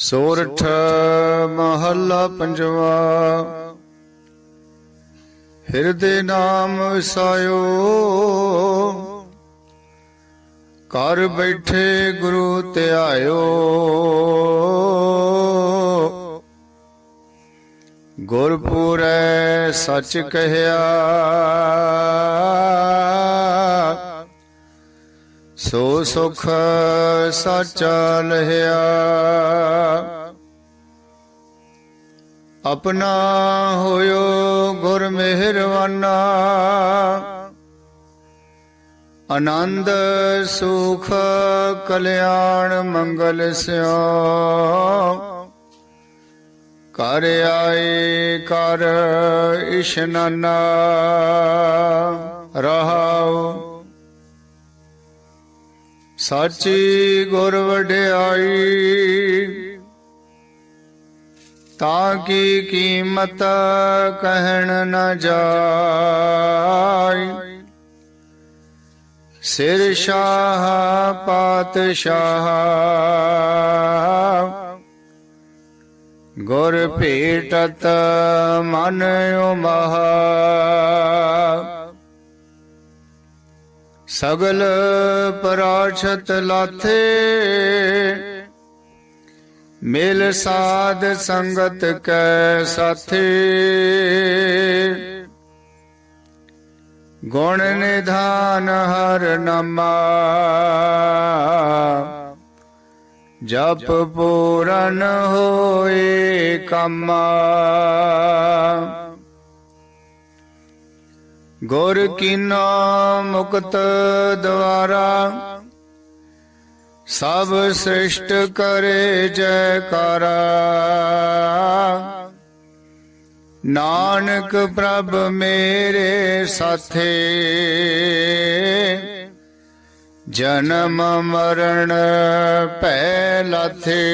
ਸੋਰਠ ਮਹੱਲਾ ਪੰਜਵਾ। ਹਿਰਦੇ ਨਾਮ ਵਸਾਇਓ। ਘਰ ਬੈਠੇ ਗੁਰੂ ਧਿਆਇਓ ਗੁਰਪੁਰੈ ਸੱਚ ਕਹਿਆ। ਸੋ ਸੁਖ ਸਾਚਾ ਲਹਿਆ। ਆਪਣਾ ਹੋਇਓ ਗੁਰ ਮਿਹਰਵਾਨਾ ਆਨੰਦ, ਸੁਖ, ਕਲਿਆਣ, ਮੰਗਲ ਸਿਓ। ਕਰ ਆਏ ਕਰ ਇਸ਼ਨਾਨਾ। ਰਹਾਉ ਸਾਚੀ ਗੁਰ ਵਡਿਆਈ ਤਾਂ ਕੀ ਕੀਮਤ ਕਹਿਣ ਨ ਜਾਈ? ਸਿਰ ਸ਼ਾਹ, ਪਾਤਸ਼ਾਹ, ਗੁਰ ਭੇਟਤ ਮਨ ਉਮਹਾ। ਸਗਲ ਪਰਾਛਤ ਲਾਥੇ ਮਿਲ ਸਾਧ ਸੰਗਤ ਕੈ ਸਾਥੇ। ਗੁਣ ਨਿਧਾਨ ਹਰ ਨਾਮਾ। ਜਪ ਪੂਰਨ ਹੋਏ ਕੰਮਾ। ਗੁਰ ਕੀਨਾ ਮੁਕਤ ਦਵਾਰਾ ਸਭ ਸ੍ਰਿਸ਼ਟ ਕਰੇ ਜੈਕਾਰਾ। ਨਾਨਕ ਪ੍ਰਭ ਮੇਰੇ ਸਾਥੇ। ਜਨਮ ਮਰਨ ਭੈ ਲਾਥੇ।